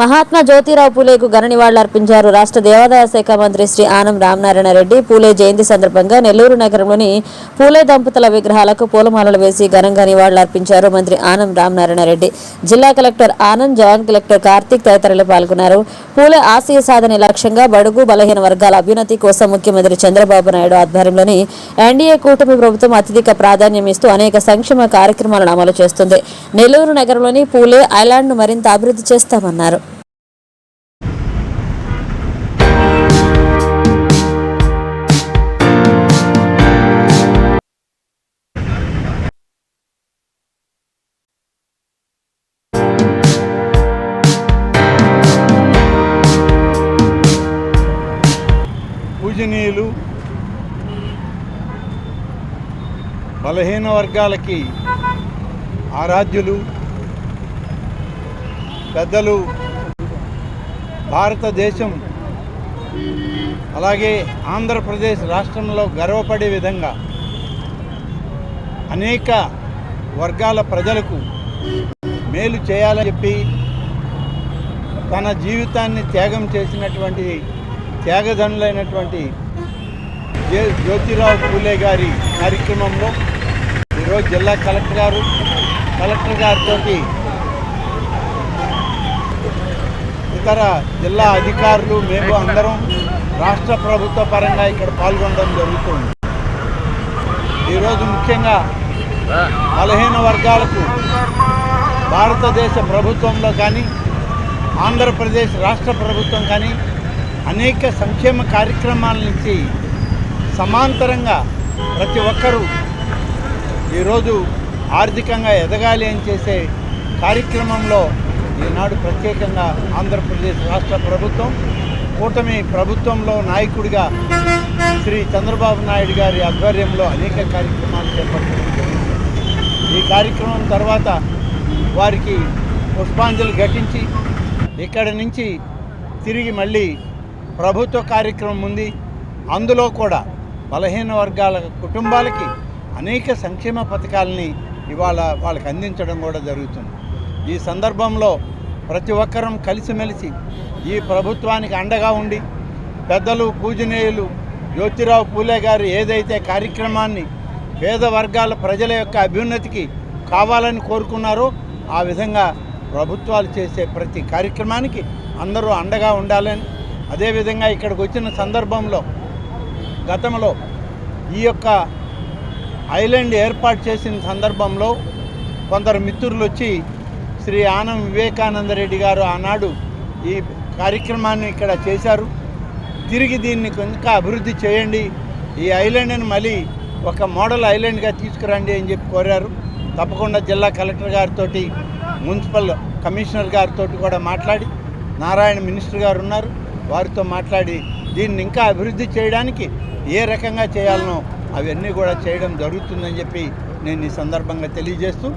మహాత్మా జ్యోతిరావు పూలేకు ఘన నివాళులర్పించారు రాష్ట్ర దేవాదాయ శాఖ మంత్రి శ్రీ ఆనం రామనారాయణ రెడ్డి పూలే జయంతి సందర్భంగా నెల్లూరు నగరంలోని పూలే దంపతుల విగ్రహాలకు పూలమాలలు వేసి ఘనంగా నివాళులర్పించారు మంత్రి ఆనం రామనారాయణ రెడ్డి. జిల్లా collector Anand joint collector Karthik తదితరులు పాల్గొన్నారు. పూలే ఆశయ సాధన లక్ష్యంగా బడుగు బలహీన వర్గాల అభ్యున్నతి కోసం ముఖ్యమంత్రి చంద్రబాబు నాయుడు ఆధ్వర్యంలోని ఎన్డీఏ కూటమి ప్రభుత్వం అత్యధిక ప్రాధాన్యం ఇస్తూ అనేక సంక్షేమ కార్యక్రమాలను అమలు చేస్తుంది. నెల్లూరు నగరంలోని పూలే ఐలాండ్ను మరింత అభివృద్ధి చేస్తామన్నారు. బలహీన వర్గాలకి ఆరాధ్యులు పెద్దలు భారతదేశం అలాగే ఆంధ్రప్రదేశ్ రాష్ట్రంలో గర్వపడే విధంగా అనేక వర్గాల ప్రజలకు మేలు చేయాలని చెప్పి తన జీవితాన్ని త్యాగం చేసినటువంటి త్యాగధనులైనటువంటి జ్యోతిరావు పూలే గారి కార్యక్రమంలో ఈరోజు జిల్లా కలెక్టర్ గారు కలెక్టర్ గారితో ఇతర జిల్లా అధికారులు మేము అందరం రాష్ట్ర ప్రభుత్వ పరంగా ఇక్కడ పాల్గొనడం జరుగుతుంది. ఈరోజు ముఖ్యంగా బలహీన వర్గాలకు భారతదేశ ప్రభుత్వంలో కానీ ఆంధ్రప్రదేశ్ రాష్ట్ర ప్రభుత్వం కానీ అనేక సంక్షేమ కార్యక్రమాల నుంచి సమాంతరంగా ప్రతి ఒక్కరూ ఈరోజు ఆర్థికంగా ఎదగాలి అని చేసే కార్యక్రమంలో ఈనాడు ప్రత్యేకంగా ఆంధ్రప్రదేశ్ రాష్ట్ర ప్రభుత్వం కూటమి ప్రభుత్వంలో నాయకుడిగా శ్రీ చంద్రబాబు నాయుడు గారి ఆధ్వర్యంలో అనేక కార్యక్రమాలు చేపట్టడం ఈ కార్యక్రమం తర్వాత వారికి పుష్పాంజలి ఘటించి ఇక్కడి నుంచి తిరిగి మళ్ళీ ప్రభుత్వ కార్యక్రమం ఉంది. అందులో కూడా బలహీన వర్గాల కుటుంబాలకి అనేక సంక్షేమ పథకాలని ఇవాళ వాళ్ళకి అందించడం కూడా జరుగుతుంది. ఈ సందర్భంలో ప్రతి ఒక్కరం కలిసిమెలిసి ఈ ప్రభుత్వానికి అండగా ఉండి పెద్దలు పూజనీయులు జ్యోతిరావు పూలే గారు ఏదైతే కార్యక్రమాన్ని పేద వర్గాల ప్రజల యొక్క అభ్యున్నతికి కావాలని కోరుకున్నారో ఆ విధంగా ప్రభుత్వాలు చేసే ప్రతి కార్యక్రమానికి అందరూ అండగా ఉండాలని అదేవిధంగా ఇక్కడికి వచ్చిన సందర్భంలో గతంలో ఈ యొక్క ఐలాండ్ ఏర్పాటు చేసిన సందర్భంలో కొందరు మిత్రులు వచ్చి శ్రీ ఆనం వివేకానంద రెడ్డి గారు ఆనాడు ఈ కార్యక్రమాన్ని ఇక్కడ చేశారు. తిరిగి దీన్ని ఇంకా అభివృద్ధి చేయండి. ఈ ఐలాండ్ని మళ్ళీ ఒక మోడల్ ఐలాండ్గా తీసుకురండి అని చెప్పి కోరారు. తప్పకుండా జిల్లా కలెక్టర్ గారితో మున్సిపల్ కమిషనర్ గారితో కూడా మాట్లాడి నారాయణ మినిస్టర్ గారు ఉన్నారు. వారితో మాట్లాడి దీన్ని ఇంకా అభివృద్ధి చేయడానికి ఏ రకంగా చేయాలనో అవన్నీ కూడా చేయడం జరుగుతుందని చెప్పి నేను ఈ సందర్భంగా తెలియజేస్తూ